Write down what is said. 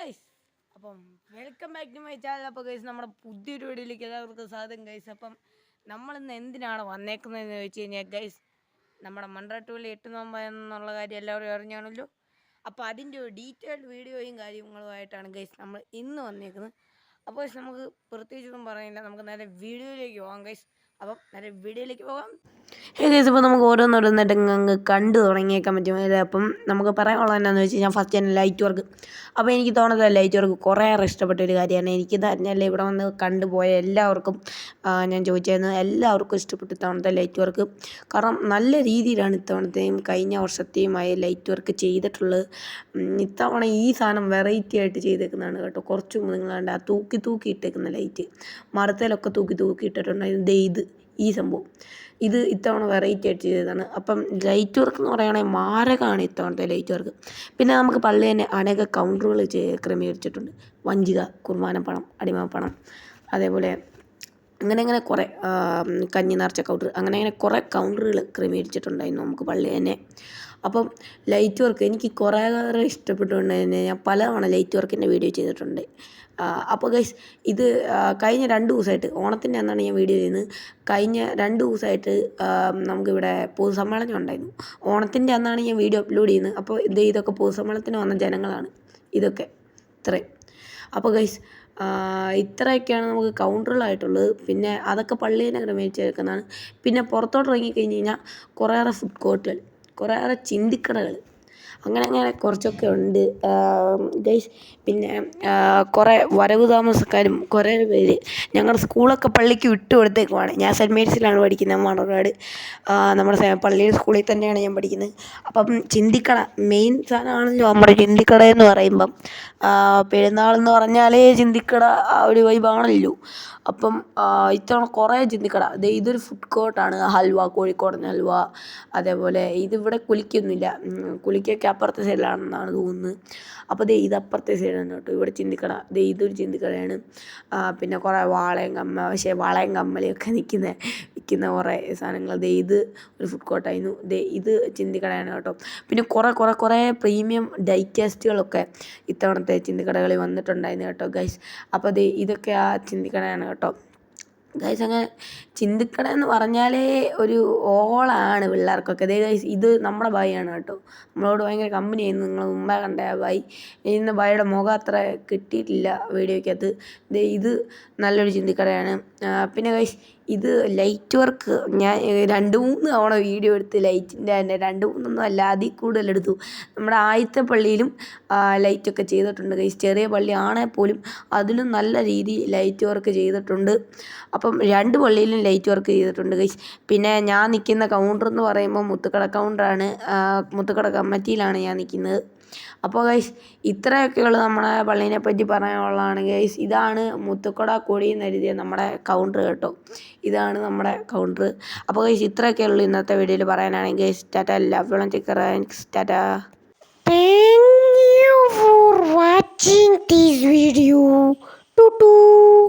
Guys അപ്പം welcome back to my channel അപ്പോൾ guys നമ്മുടെ പുതിയൊരു വീഡിയോയിലേക്ക് എല്ലാവർക്കും സ്വാഗതം ഗൈസ് അപ്പം നമ്മളിന്ന് എന്തിനാണ് വന്നേക്കുന്നതെന്ന് ചോദിച്ചു കഴിഞ്ഞാൽ ഗൈസ് നമ്മുടെ മൺട്രാട്ടുകളിൽ എട്ട് നോമ്പ എന്നുള്ള കാര്യം എല്ലാവരും അറിഞ്ഞാണല്ലോ. അപ്പോൾ അതിന്റെ ഒരു ഡീറ്റെയിൽഡ് വീഡിയോയും കാര്യങ്ങളുമായിട്ടാണ് ഗൈസ് നമ്മൾ ഇന്ന് വന്നേക്കുന്നത്. അപ്പോൾ നമുക്ക് പ്രത്യേകിച്ചൊന്നും പറയുന്നില്ല നമുക്ക് നേരെ വീഡിയോയിലേക്ക് പോകാം ഗൈസ് അപ്പം നേരെ വീഡിയോയിലേക്ക് പോകാം. ഏകദേശം നമുക്ക് ഓരോന്നോരോന്നായിട്ട് അങ്ങ് കണ്ടു തുടങ്ങിയേക്കാൻ പറ്റും. അപ്പം നമുക്ക് പറയാനുള്ളത് എന്നാന്ന് വെച്ച് കഴിഞ്ഞാൽ ഫസ്റ്റ് തന്നെ ലൈറ്റ് വർക്ക് അപ്പോൾ എനിക്ക് തോന്നുന്നത് ലൈറ്റ് വർക്ക് കുറേയേറെ ഇഷ്ടപ്പെട്ട ഒരു കാര്യമാണ്. എനിക്ക് തന്നെയല്ലേ ഇവിടെ വന്ന് കണ്ടുപോയ എല്ലാവർക്കും ഞാൻ ചോദിച്ചായിരുന്നു എല്ലാവർക്കും ഇഷ്ടപ്പെട്ട ഇത്തവണത്തെ ലൈറ്റ് വർക്ക് കാരണം നല്ല രീതിയിലാണ് ഇത്തവണത്തെയും കഴിഞ്ഞ വർഷത്തെയുമായി ലൈറ്റ് വർക്ക് ചെയ്തിട്ടുള്ളത്. ഇത്തവണ ഈ സാധനം വെറൈറ്റി ആയിട്ട് ചെയ്തേക്കുന്നതാണ് കേട്ടോ. കുറച്ചും നിങ്ങൾ ആ തൂക്കി തൂക്കി ഇട്ടേക്കുന്ന ലൈറ്റ് മരത്തിലൊക്കെ തൂക്കി തൂക്കി ഇട്ടിട്ടുണ്ടായിരുന്നു. ഇത്. ഈ സംഭവം. ഇത് ഇത്തവണ വെറൈറ്റി ആയിട്ട് ചെയ്തതാണ്. അപ്പം ലൈറ്റ് വർക്ക് എന്ന് പറയുകയാണെങ്കിൽ മാരകമാണ് ഇത്തവണത്തെ ലൈറ്റ് വർക്ക് പിന്നെ നമുക്ക് പള്ളി തന്നെ അനേക കൗണ്ടറുകൾ ക്രമീകരിച്ചിട്ടുണ്ട്. വഞ്ചിക കുർബാന പണം അടിമപ്പണം അതേപോലെ അങ്ങനെ അങ്ങനെ കുറേ കഞ്ഞി നിറച്ച കൗണ്ടർ അങ്ങനെ അങ്ങനെ കുറേ കൗണ്ടറുകൾ ക്രമീകരിച്ചിട്ടുണ്ടായിരുന്നു നമുക്ക് പള്ളി തന്നെ. അപ്പം ലൈറ്റ് വർക്ക് എനിക്ക് കുറേയേറെ ഇഷ്ടപ്പെട്ടുകൊണ്ട് തന്നെ ഞാൻ പലതവണ ലൈറ്റ് വർക്കിന്റെ വീഡിയോ ചെയ്തിട്ടുണ്ട്. അപ്പോൾ ഗൈസ് ഇത് കഴിഞ്ഞ രണ്ട് ദിവസമായിട്ട് ഓണത്തിന്റെ അന്നാണ് ഞാൻ വീഡിയോ ചെയ്യുന്നത്. കഴിഞ്ഞ രണ്ട് ദിവസമായിട്ട് നമുക്കിവിടെ പൊതുസമ്മേളനം ഉണ്ടായിരുന്നു. ഓണത്തിന്റെ അന്നാണ് ഞാൻ വീഡിയോ അപ്ലോഡ് ചെയ്യുന്നത്. അപ്പോൾ ഇത് ഇതൊക്കെ പൊതുസമ്മേളനത്തിന് വന്ന ജനങ്ങളാണ്. ഇതൊക്കെ. ഇത്രയും അപ്പോൾ ഗൈസ് ഇത്രയൊക്കെയാണ് നമുക്ക് കൗണ്ടറുകളായിട്ടുള്ളത്. പിന്നെ അതൊക്കെ പള്ളി തന്നെ ക്രമീകരിച്ചേക്കുന്നതാണ് പിന്നെ പുറത്തോട്ട് ഇറങ്ങി കഴിഞ്ഞ് കഴിഞ്ഞാൽ കുറേയേറെ ഫുഡ് കോർട്ടുകൾ കുറേയേറെ ചിന്തിക്കടകൾ അങ്ങനെ അങ്ങനെ കുറച്ചൊക്കെ ഉണ്ട്. ഗൈസ് പിന്നെ കുറേ വരവ് താമസക്കാരും കുറേ പേര് ഞങ്ങളുടെ സ്കൂളൊക്കെ പള്ളിക്ക് വിട്ടു കൊടുത്തേക്കുവാണ്. ഞാൻ സെന്റ് മേരീസിലാണ് പഠിക്കുന്നത് മണർകാട്. നമ്മുടെ പള്ളിയുടെ സ്കൂളിൽ തന്നെയാണ് ഞാൻ പഠിക്കുന്നത്. അപ്പം ചിന്തിക്കട മെയിൻ സാധനമാണല്ലോ നമ്മുടെ ചിന്തിക്കട എന്ന് പറയുമ്പം. പെരുന്നാൾ എന്ന് പറഞ്ഞാലേ ചിന്തിക്കട ഒരു വൈബാണല്ലോ അപ്പം ഇത്തവണ കുറേ ചിന്തിക്കട ഇതൊരു ഫുഡ് കോർട്ടാണ് ഹൽവ കോഴിക്കോടൻ ഹൽവ. അതേപോലെ ഇതിവിടെ കുലിക്കൊന്നുമില്ല ഉം, കുലിക്കൊക്കെ അപ്പുറത്തെ സൈഡിലാണെന്നാണ് തോന്നുന്നത്. അപ്പോൾ ദേ ഇത് അപ്പുറത്തെ സൈഡാണ് കേട്ടോ. ഇവിടെ ചിന്തിക്കട ദേ ഇതൊരു ചിന്തിക്കടയാണ് പിന്നെ കുറേ വാളയും കമ്മ പക്ഷേ വാളയും കമ്മലൊക്കെ നിൽക്കുന്ന വിൽക്കുന്ന കുറേ സാധനങ്ങൾ. ദേ ഇത് ഒരു ഫുഡ് കോർട്ടായിരുന്നു ദേ ഇത് ചിന്തിക്കടയാണ് കേട്ടോ. പിന്നെ കുറേ കുറേ കുറേ പ്രീമിയം ഡൈക്കാസ്റ്റുകളൊക്കെ ഇത്തവണത്തെ ചിന്തിക്കടകളിൽ വന്നിട്ടുണ്ടായിരുന്നു കേട്ടോ ഗൈസ് അപ്പോൾ ദേ ഇതൊക്കെ ആ ചിന്തിക്കടയാണ് കേട്ടോ. ഗൈസ് അങ്ങനെ ചിന്തിക്കട എന്ന് പറഞ്ഞാലേ ഒരു ഓളാണ് പിള്ളേർക്കൊക്കെ. ദേ ഗൈസ് ഇത് നമ്മുടെ ബായിയാണ് കേട്ടോ. നമ്മളോട് ഭയങ്കര കമ്പനി ആയിരുന്നു. നിങ്ങൾ മുമ്പേ കണ്ട ആ ബായി ഇന്ന് ബായിയുടെ മുഖം അത്ര കിട്ടിയിട്ടില്ല വീഡിയോയ്ക്കകത്ത്. ഇത് നല്ലൊരു ചിന്തിക്കടയാണ്. പിന്നെ ഗൈസ് ഇത് ലൈറ്റ് വർക്ക് ഞാൻ രണ്ട് മൂന്ന് തവണ വീഡിയോ എടുത്ത് ലൈറ്റിന്റെ തന്നെ രണ്ട് മൂന്നൊന്നും അല്ല അതിൽ കൂടുതൽ എടുത്തു. നമ്മുടെ ആദ്യത്തെ പള്ളിയിലും ലൈറ്റൊക്കെ ചെയ്തിട്ടുണ്ട് ഗൈസ് ചെറിയ പള്ളി ആണെങ്കിൽ പോലും അതിലും നല്ല രീതിയിൽ ലൈറ്റ് വർക്ക് ചെയ്തിട്ടുണ്ട്. അപ്പം രണ്ട് പള്ളിയിലും ലൈറ്റ് വർക്ക് ചെയ്തിട്ടുണ്ട് ഗൈസ് പിന്നെ ഞാൻ നിൽക്കുന്ന കൗണ്ടർ എന്ന് പറയുമ്പോൾ മുത്തുക്കട കൗണ്ടറാണ് മുത്തുക്കട കമ്മിറ്റിയിലാണ് ഞാൻ നിൽക്കുന്നത്. അപ്പോൾ ഗൈസ് ഇത്രയൊക്കെയുള്ളൂ നമ്മുടെ പള്ളീനെ പറ്റി പറയാനുള്ളതാണ് ഗൈസ് ഇതാണ് മുത്തുക്കട കൊടി എന്നെഴുതിയ നമ്മുടെ കൗണ്ടർ കേട്ടോ. ഇതാണ് നമ്മുടെ കൗണ്ടർ അപ്പോൾ ഗൈസ് ഇത്രയൊക്കെയുള്ളൂ ഇന്നത്തെ വീഡിയോയിൽ പറയാനാണെങ്കിൽ ഗൈസ് ടാറ്റ ലവ് വെള്ളം ചിക്കർ Tata. Thank you for watching this video. Tutu.